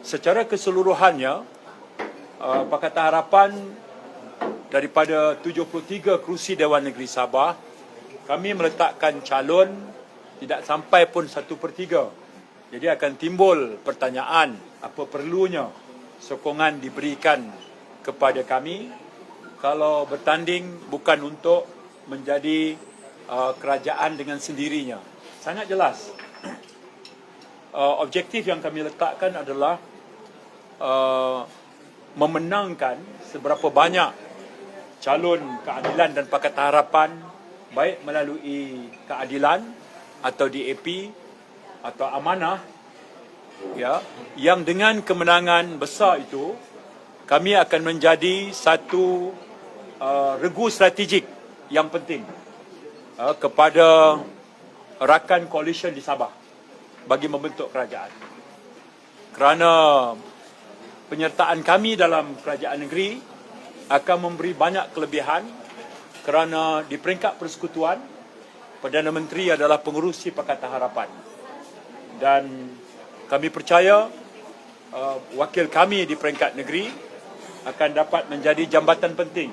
secara keseluruhannya uh, Pakatan Harapan daripada 73 kerusi Dewan Negeri Sabah kami meletakkan calon tidak sampai pun satu per tiga. Jadi akan timbul pertanyaan apa perlunya sokongan diberikan kepada kami kalau bertanding bukan untuk menjadi uh, kerajaan dengan sendirinya. Sangat jelas. Uh, objektif yang kami letakkan adalah uh, memenangkan seberapa banyak calon keadilan dan Pakatan Harapan baik melalui keadilan atau DAP atau amanah ya yang dengan kemenangan besar itu kami akan menjadi satu uh, regu strategik yang penting uh, kepada rakan koalisi di Sabah bagi membentuk kerajaan. Kerana penyertaan kami dalam kerajaan negeri akan memberi banyak kelebihan kerana di peringkat persekutuan Perdana Menteri adalah pengurusi Pakatan Harapan dan kami percaya uh, wakil kami di peringkat negeri akan dapat menjadi jambatan penting